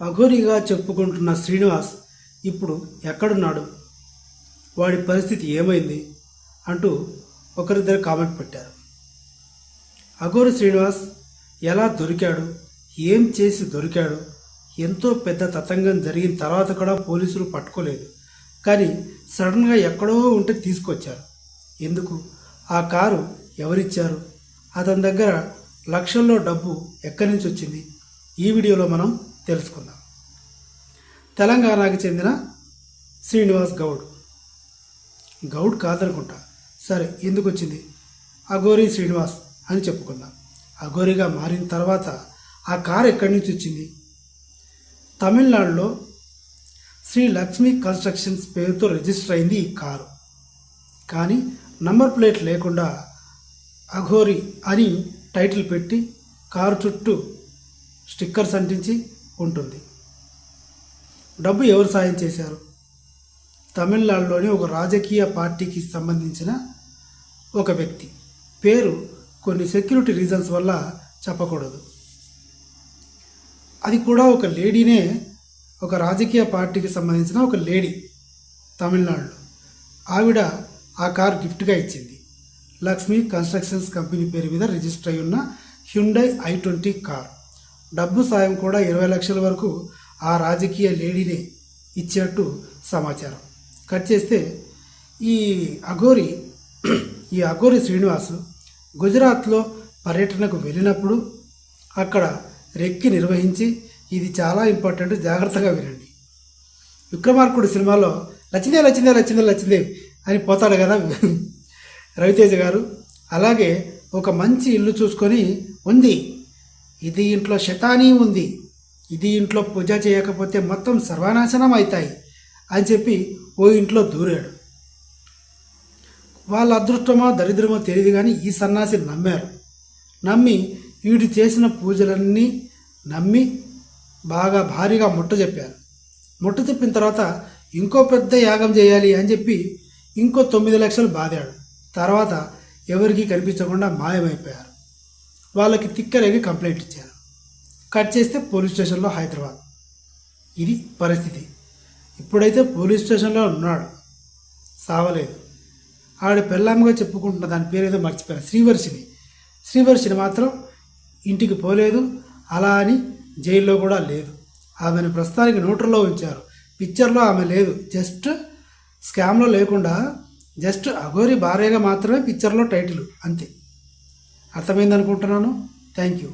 అఘోరిగా చెప్పుకుంటున్న శ్రీనివాస్ ఇప్పుడు ఎక్కడున్నాడు? వాడి పరిస్థితి ఏమైంది? అంటూ ఒకరిద్దరు కామెంట్ పెట్టారు. అఘోరి శ్రీనివాస్ ఎలా దొరికాడు? ఏం చేసి దొరికాడు? ఎంతో పెద్ద తతంగం జరిగిన తర్వాత కూడా పోలీసులు పట్టుకోలేదు. కానీ సడన్గా ఎక్కడో ఉంటే తీసుకొచ్చారు. ఎందుకు? ఆ కారు ఎవరిచ్చారు? అతని దగ్గర లక్షల్లో డబ్బు ఎక్కడి నుంచి వచ్చింది? ఈ వీడియోలో మనం తెలుసుకుందాం. తెలంగాణకి చెందిన శ్రీనివాస్ గౌడ్. గౌడ్ కాదనుకుంటా. సరే ఎందుకు వచ్చింది అఘోరి శ్రీనివాస్ అని చెప్పుకుందాం. అఘోరిగా మారిన తర్వాత ఆ కారు ఎక్కడి నుంచి వచ్చింది? తమిళనాడులో శ్రీ లక్ష్మీ కన్స్ట్రక్షన్స్ పేరుతో రిజిస్టర్ అయింది ఈ కారు. కానీ నంబర్ ప్లేట్ లేకుండా అఘోరి అని టైటిల్ పెట్టి కారు చుట్టూ స్టిక్కర్స్ అంటించి ఉంటుంది. డబ్బు ఎవరు సాయం చేశారు? తమిళనాడులోని ఒక రాజకీయ పార్టీకి సంబంధించిన ఒక వ్యక్తి. పేరు కొన్ని సెక్యూరిటీ రీజన్స్ వల్ల చెప్పకూడదు. అది కూడా ఒక లేడీనే ఒక రాజకీయ పార్టీకి సంబంధించిన ఒక లేడీ తమిళనాడులో. ఆవిడ ఆ కార్ గిఫ్ట్గా ఇచ్చింది. లక్ష్మీ కన్స్ట్రక్షన్స్ కంపెనీ పేరు మీద రిజిస్టర్ అయి ఉన్న హ్యుండై ఐ ట్వంటీ కార్. డబ్బు సాయం కూడా ఇరవై లక్షల వరకు ఆ రాజకీయ లేడీనే ఇచ్చినట్టు సమాచారం. కట్ చేస్తే ఈ అఘోరి ఈ అఘోరి శ్రీనివాసు గుజరాత్లో పర్యటనకు వెళ్ళినప్పుడు అక్కడ రెక్కి నిర్వహించి ఇది చాలా ఇంపార్టెంట్ జాగ్రత్తగా వినండి. విక్రమార్కుడు సినిమాలో లచ్చిందే లచ్చిందే లచ్చిందే లచ్చిందే అని పోతాడు కదా రవితేజ గారు. అలాగే ఒక మంచి ఇల్లు చూసుకొని ఉంది. ఇది ఇంట్లో శతానీ ఉంది. ఇది ఇంట్లో పూజ చేయకపోతే మొత్తం సర్వనాశనం అవుతాయి అని చెప్పి ఓ ఇంట్లో దూరాడు. వాళ్ళ అదృష్టమో దరిద్రమో తెలియదు కానీ ఈ సన్నాసి నమ్మారు. నమ్మి వీడు చేసిన పూజలన్నీ నమ్మి బాగా భారీగా ముట్ట చెప్పారు. ముట్ట చెప్పిన తర్వాత ఇంకో పెద్ద యాగం చేయాలి అని చెప్పి ఇంకో తొమ్మిది లక్షలు బాదాడు. తర్వాత ఎవరికీ కనిపించకుండా మాయమైపోయారు. వాళ్ళకి తిక్కరేగి కంప్లైంట్ ఇచ్చారు. కట్ చేస్తే పోలీస్ స్టేషన్లో హైదరాబాద్. ఇది పరిస్థితి. ఇప్పుడైతే పోలీస్ స్టేషన్లో ఉన్నాడు. సావలేదు. ఆవిడ పెళ్ళామగా చెప్పుకుంటున్న దాని పేరు ఏదో మర్చిపోయాను శ్రీవర్షిని. శ్రీవర్షిని మాత్రం ఇంటికి పోలేదు. అలా అని జైల్లో కూడా లేదు. ఆమెను ప్రస్తుతానికి నోటర్లో ఉంచారు. పిక్చర్లో ఆమె లేదు. జస్ట్ స్కామ్లో లేకుండా జస్ట్ అఘోరి భార్యగా మాత్రమే పిక్చర్లో టైటిల్ అంతే. అర్థమైంది అనుకుంటున్నాను థ్యాంక్ యూ